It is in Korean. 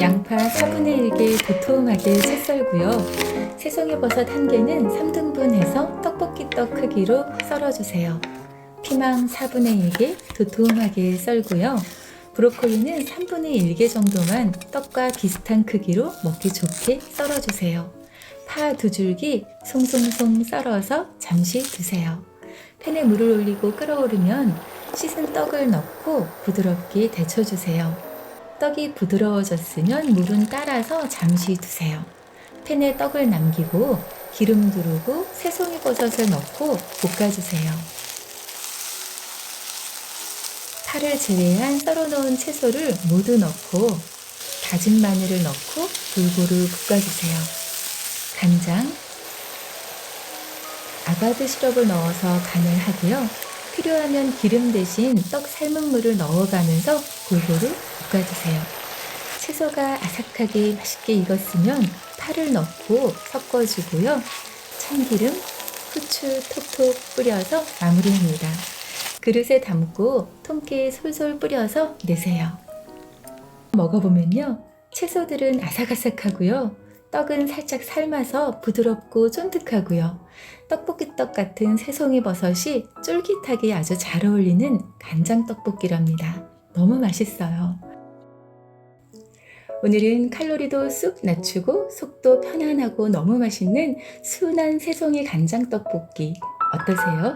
양파 4분의 1개 도톰하게 채 썰고요. 새송이버섯 한 개는 3등분 해서 떡볶이 떡 크기로 썰어주세요. 피망 4분의 1개 도톰하게 썰고요. 브로콜리는 3분의 1개 정도만 떡과 비슷한 크기로 먹기 좋게 썰어주세요. 파 두 줄기 송송송 썰어서 잠시 두세요. 팬에 물을 올리고 끓어오르면 씻은 떡을 넣고 부드럽게 데쳐주세요. 떡이 부드러워졌으면 물은 따라서 잠시 두세요. 팬에 떡을 남기고 기름 두르고 새송이 버섯을 넣고 볶아주세요. 파를 제외한 썰어놓은 채소를 모두 넣고 다진 마늘을 넣고 골고루 볶아주세요. 간장, 아바드 시럽을 넣어서 간을 하고요. 필요하면 기름 대신 떡 삶은 물을 넣어가면서 골고루 볶아주세요. 채소가 아삭하게 맛있게 익었으면 파를 넣고 섞어주고요. 참기름, 후추 톡톡 뿌려서 마무리합니다. 그릇에 담고 통깨 솔솔 뿌려서 내세요. 먹어보면요. 채소들은 아삭아삭하고요. 떡은 살짝 삶아서 부드럽고 쫀득하고요. 떡볶이 떡 같은 새송이 버섯이 쫄깃하게 아주 잘 어울리는 간장 떡볶이랍니다. 너무 맛있어요. 오늘은 칼로리도 쑥 낮추고 속도 편안하고 너무 맛있는 순한 새송이 간장 떡볶이 어떠세요?